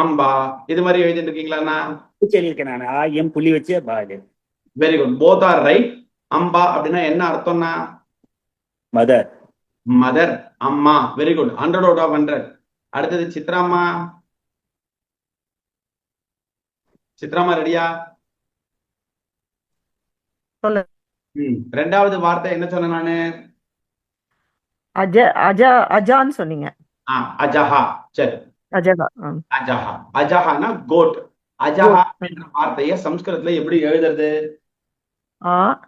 அம்பா இது மாதிரி எழுதிட்டு இருக்கீங்களா சொல்லியிருக்கேன் நான். ஆ எம் புள்ளி வச்சு very good both are right Amba அப்படின்னா என்ன அர்த்தம்னா மதர் மதர் அம்மா. Very good hundred out of hundred அடுத்தது சித்ராம்மா. சித்ராம்மா ரெடியா? ரெண்டாவது வார்த்தை என்ன சொன்னேன் நானு? அஜ அஜா அஜான்னு சொன்னீங்க. அஜஹா. சரி. அஜகா. அஜஹா. அஜஹானா கோட். அஜஹா என்ற வார்த்தையை சம்ஸ்கிருதத்துல எப்படி எழுதுறது? ஆ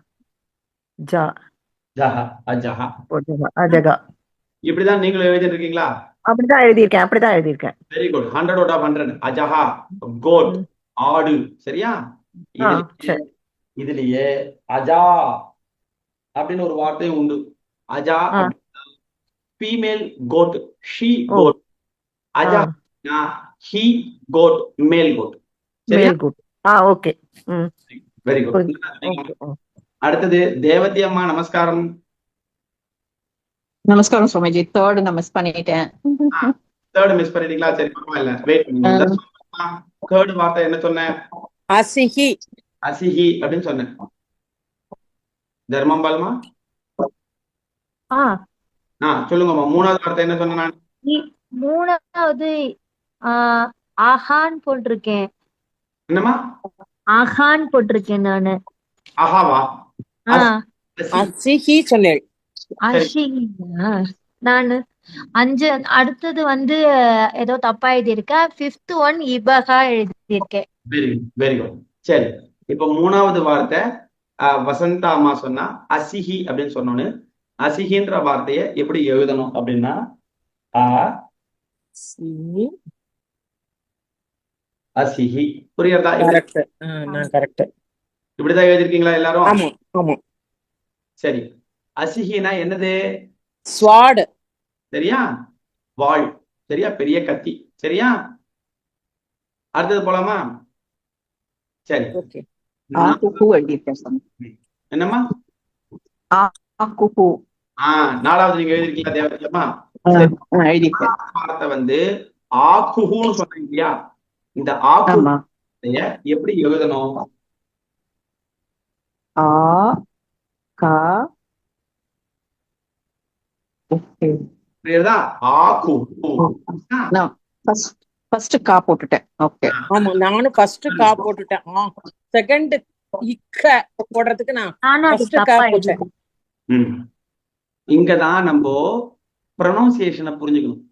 ஜா. ஜஹா அஜஹா. அஜகா இப்படிதான் நீங்களும் எழுதிட்டு இருக்கீங்களா? அப்படிதான் எழுதியிருக்கேன் அப்படிதான் எழுதியிருக்கேன். Very good hundred out of hundred அஜஹா goat. ஆடு. சரியா? இதுலயே- அஜா அப்படின்னு ஒரு வார்த்தையும் உண்டு. Adha. Female goat she. Code Adha he goat male goat male good ah okay very good. அடுத்தது தேவதி அம்மா நமஸ்காரம் நமஸ்காரம் சுவாமிஜி தேர்ட் நான் மிஸ் பண்ணிட்டேன் தேர்ட் மிஸ் பண்ணிட்டீங்களா சரி பரவாயில்ல வெயிட் பண்ணுங்க தேர்ட் வார்த்தை என்ன சொன்னேன் அசிஹி அசிஹி அப்படின்னு சொன்னேன் தர்மம் பால்மா? ஆ. ஆ சொல்லுங்கம்மா. மூணாவது வார்த்தை என்ன சொன்னேன் நான்? மூணாவது ஆ, ஆஹான் போட்டிருக்கேன். என்னம்மா? ஆஹான் போட்டிருக்கேன் நானு. ஆஹாவா? அசிஹி சொன்னேன் நானு. அஞ்சு அடுத்தது வந்து ஏதோ தப்பா எழுதியிருக்கேன் ஃபிஃப்த் ஒன் இபகா எழுதியிருக்கேன். வெரி குட் வெரி குட் சரி. இப்போ மூணாவது வார்த்தை அஹ், வசந்தா அம்மா சொன்னா அசிஹி அப்படின்னு சொன்னோன்னு. அசிஹின்ற வார்த்தையை எப்படி எழுதணும் அப்படின்னா அசிஹி புரியுறதா நான் கரெக்ட் இப்படிதான் எழுதிருக்கீங்களா எல்லாரும் ஆமா ஆமா சரி அசிஹினா என்னது ஸ்வாட் சரியா வாள் சரியா பெரிய கத்தி சரியா அடுத்தது போலாமா சரி என்னம்மா நாலாவது நீங்க எழுதிருக்கீங்களா தேவதையம்மா வார்த்தை வந்து ஆக்குஹுன்னு சொன்னீங்க இல்லையா இந்த ஆக்கு எப்படி எழுதணும்? ஆ கா ஓகே புரியுதா ஆக்கு. ஃபர்ஸ்ட் ஃபர்ஸ்ட் கா போட்டுட்டேன். ஓகே. ஆமா நானும் ஃபர்ஸ்ட் கா போட்டுட்டேன். ஆ செகண்ட் இக்க போடுறதுக்கு நான் தப்பா கா போட்டேன். எழுதியிருக்கேன் இங்கதான் நம்ம ப்ரொனவுன்சியேஷனை புரிஞ்சுக்கணும்.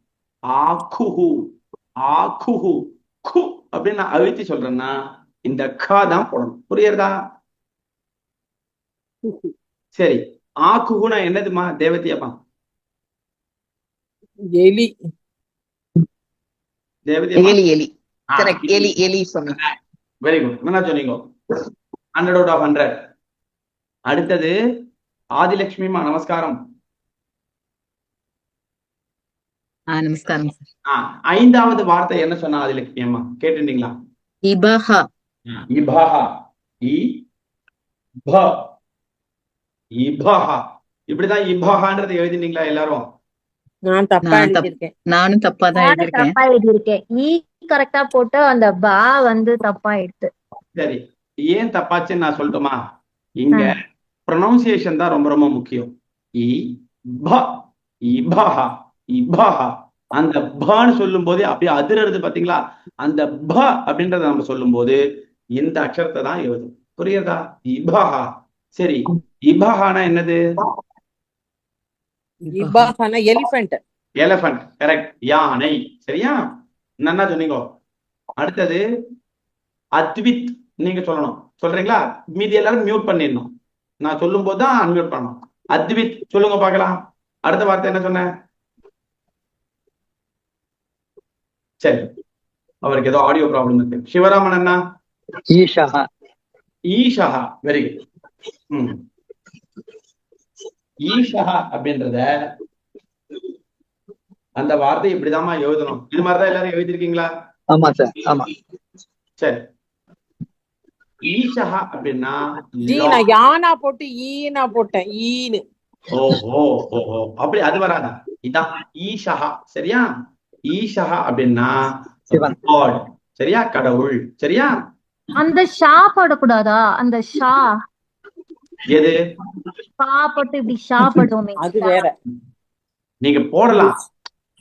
ஆக்குஹு ஆக்குஹு கு அப்படின்னு நான் அழுத்தி சொல்றேன்னா இந்த க தான் போடணும். புரியுறதா சரி. ஆக்குஹுனா என்னதுமா தேவதியம்மா எலி. எலி எலி. கரெக்ட் எலி எலி சொன்னேன். வெரி குட் நல்லா சொன்னீங்க. ஹண்ட்ரட் அவுட் ஆஃப் ஹண்ட்ரட் அடுத்தது ஆதிலட்சுமிமா நமஸ்காரம் ஆ நமஸ்காரம் ஐந்தாவது வார்த்தை என்ன சொன்னா ஆதிலட்சுமி அம்மா கேட்டுட்டீங்களா இபஹா. இபஹா. இ ப இபஹா. இப்படிதான் இபஹான்றது எழுதினீங்களா எல்லாரும்? நான் தப்பா எழுதியிருக்கேன். நானும் தப்பா தான் நானும் எழுதியிருக்கேன். தப்பா எழுதியிருக்கேன். ஈ கரெக்டா போட்டு அந்த பா வந்து தப்பா எடுத்து. சரி. ஏன் தப்பாச்சுன்னு நான் சொல்லட்டுமா? இங்க ப்ரொனவுன்சியேஷன் தான் ரொம்ப ரொம்ப முக்கியம். இ ப இபஹா. இபஹா அந்த பன்னு சொல்லும் போதே அப்படியே அதிரறது பாத்தீங்களா? அந்த ப அப்படின்றத நம்ம சொல்லும்போது இந்த அக்ஷரத்தை தான் எழுதும். புரியுதா? இபஹா சரி இபஹானா என்னது? இபாஹானா எலிஃபென்ட் எலஃபண்ட் கரெக்ட் யானை. சரியா? நன்னா சொன்னீங்க. அடுத்தது அத்வித் நீங்க சொல்லணும். சொல்றீங்களா? மீதி எல்லாரும் மியூட் பண்ணிடணும். நான் சொல்லும் போது தான் அன்மியூட் பண்ணணும். அத்வித் சொல்லுங்க பார்க்கலாம். அடுத்த வார்த்தை என்ன சொன்னேன்? சரி. அவருக்கு ஏதோ ஆடியோ ப்ராப்ளம் இருக்கு. சிவராமன் அண்ணா? Isha. Isha very good hmm. Isha அப்படின்றத அந்த வார்த்தை இப்படிதாம்மா எழுதணும். இது மாதிரிதான் எல்லாரும் எழுதிருக்கீங்களா ஆமா சார் ஆமா. சரி. ஈஷா அப்படின்னா யானா போட்டு ஈனா போட்டேன். ஈனு ஓஹோ ஓஹோ. அப்படி அது வராதா? இதான் ஈஷா சரியா? ஈஷா அப்படின்னா சரியா கடவுள்? சரியா? அந்த ஷா போடக்கூடாதா? அந்த ஷா. எது? பா போட்டு இப்படி ஷா போடுவோமே. அது வேற. நீங்க போடலாம்.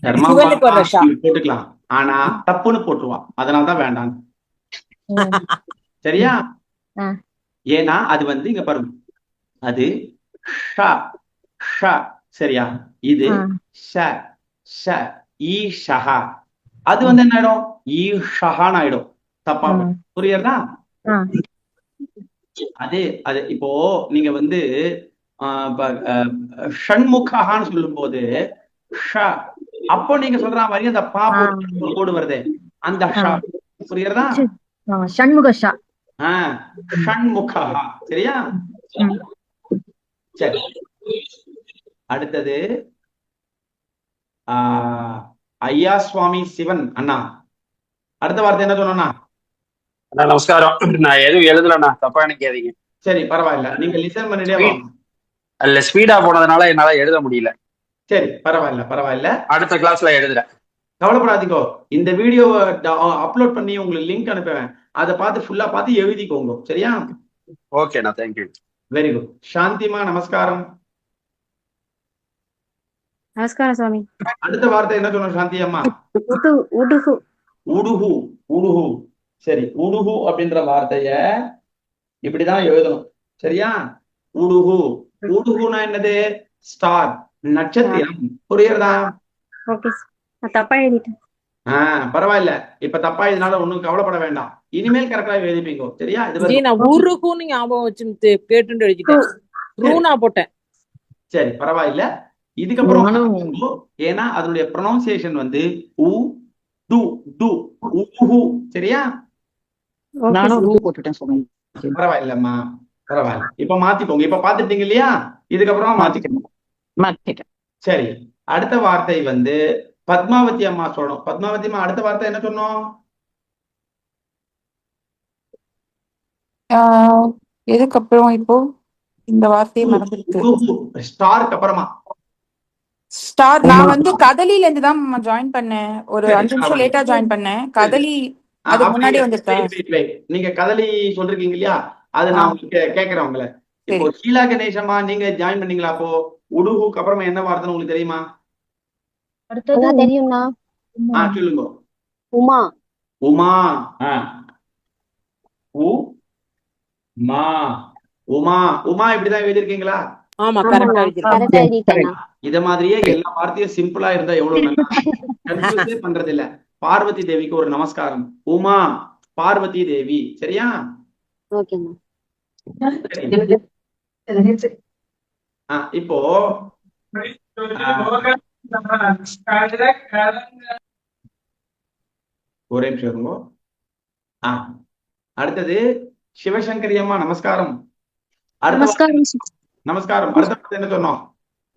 போட்டுக்கலாம். ஆனா தப்புன்னு போட்டுருவா. அதனாலதான் வேண்டாம். சரியா. ஏன்னா அது வந்து இங்க பாருங்க. அது ஷ. ஷ. சரியா? இது. ஷ. ஷ. ஈ ஷஹா. அது வந்து என்ன ஆயிடும்? ஈ ஷஹான்னு ஆயிடும். தப்பா. புரியுறதா. அது அது இப்போ நீங்க வந்து ஆஹ் ப- அஹ் ஷண்முகஹான்னு சொல்லும்போது ஷ அப்போ நீங்க சொல்ற மாதிரி அந்த பா கோடு வருதே. அந்த ஷ புரியுறதா? சண்முக ஷா. ஆஹ் ஷண்முகஹா. சரியா. சரி. அடுத்தது ஐயா சுவாமி சிவன் அண்ணா. அடுத்த வார்த்தை என்ன சொன்னா அண்ணா நமஸ்காரம். நான் எதுவும் எழுதலண்ணா தப்பா நினைக்காதீங்க. சரி பரவாயில்ல. நீங்க லிசன் பண்ணிட்டே அதுல ஸ்பீடா போனதுனால என்னால எழுத முடியல. சரி பரவாயில்ல பரவாயில்ல. அடுத்த கிளாஸ்ல எழுதுறேன். கவலைப்படாதீங்கோ. இந்த வீடியோவை அப்லோட் பண்ணி உங்களுக்கு லிங்க் அனுப்புவேன். அதை பார்த்து ஃபுல்லா பார்த்து எழுதிக்கோங்க. சரியா? ஓகேண்ணா தேங்க்யூ வெரி குட் சாந்திமா நமஸ்காரம். நமஸ்காரம் சுவாமி. அடுத்த வார்த்தை என்ன சொன்னோம் சாந்தி அம்மா? உடு உடுகு. உடுகு உடுகு. சரி உடுகு அப்படின்ற வார்த்தைய இப்படிதான் எழுதணும். சரியா? உடுகு. உடுகுனா என்னது? ஸ்டார் நட்சத்திரம். புரியுறதா தப்பா எழுதிட்டேன். ஆஹ் பரவாயில்ல. இப்ப தப்பா இதனால ஒண்ணும் கவலைப்பட வேண்டாம். இனிமேல் கரெக்டா எழுதிப்பீங்க. சரியா? இது நான் உருகுன்னு ஞாபகம் வச்சு கேட்டு எழுதிட்டேன். ரூனா போட்டேன். சரி பரவாயில்ல. இதுக்கப்புறம் ஏன்னா அதனுடைய ப்ரொனவுன்சியேஷன் வந்து உ டு டு உஹு சரியா? ஓகே நானும் ரூ போட்டுட்டேன் சுவாமி பரவாயில்லம்மா. பரவாயில்ல. இப்ப மாத்திக்கோங்க. இப்ப பாத்துட்டீங்க இல்லையா இதுக்கப்புறம் மாத்திக்கணும். சரி. அடுத்த வார்த்தை வந்து பத்மாவதி அம்மா சொல்லணும். பத்மாவதி அம்மா அடுத்த வார்த்தை என்ன சொன்னோம் ஆஹ் எதுக்கப்புறம் இப்போ? இந்த வார்த்தையை மறந்துருக்கு ஸ்டாருக்கு அப்புறமா. ஸ்டார் நான் வந்து கதலில இருந்து தான் ஜாயின் பண்ணேன். ஒரு அஞ்சு நிமிஷம். லேட்டா ஜாயின் பண்ணேன். கதலி அப்படி முன்னாடி wait, வந்துட்டா wait, wait. நீங்க கதலி சொல்றீங்க இல்லையா? அது நான் கேக்குறேன் உங்களை. இப்போ ஷீலா கணேசம்மா நீங்க ஜாயின் பண்ணீங்களா அப்போ? உடுகுக்கு அப்புறமா என்ன வார்த்தைன்னு உங்களுக்கு தெரியுமா? அடுத்தது தெரியும்ண்ணா ஆ சொல்லுங்க. உமா. உமா. ஆ. உ? மா உமா. உமா இப்படிதான் எழுதிருக்கீங்களா ஆமா கரெக்டா இத மாதிரியே எல்லா வார்த்தையும் சிம்பிளா இருந்தா எவ்வளவு நல்லா பண்றது இல்ல. பார்வதி தேவிக்கு ஒரு நமஸ்காரம். உமா பார்வதி தேவி. சரியா? இப்போ ஒரே நிமிஷம் அடுத்தது சிவசங்கரி அம்மா நமஸ்காரம் நமஸ்காரம் நமஸ்காரம். அடுத்த வார்த்தை என்ன சொன்னோம்?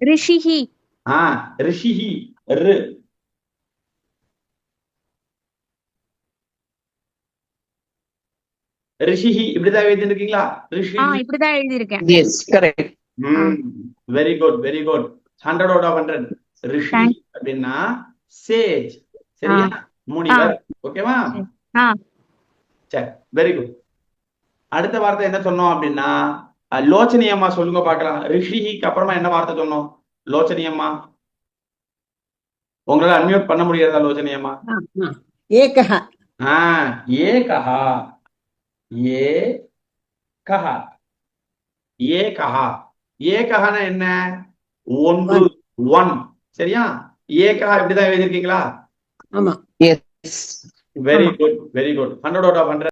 ரிஷிஹி. ஆ ரிஷிஹி. ரு. ரிஷிஹி இப்படிதான் எழுதி இருக்கீங்களா ரிஷி இப்படிதான் எழுதியிருக்கேன். Yes correct very good very good hundred out of hundred rishi அப்படின்னா சேஜ். சரியா? முனிவர். ஓகேவா? ஆ. சரி வெரி குட் அடுத்த வார்த்தை என்ன சொன்னோம் அப்படின்னா அஹ், லோச்சனி அம்மா சொல்லுங்க பார்க்கலாம். ரிஷிக்கு அப்புறமா என்ன வார்த்தை சொன்னோம்? லோச்சனி அம்மா உங்களால அன்மியூட் பண்ண முடியாதா லோச்சனி அம்மா ஏகஹ. ஆ ஏகஹா. ஏ கஹா ஏகஹா. ஏகஹானா என்ன? ஒன்று ஒன். சரியா? ஏகஹா இப்படிதான் எழுதிருக்கீங்களா ஆமா. Yes very good very good hundred out of hundred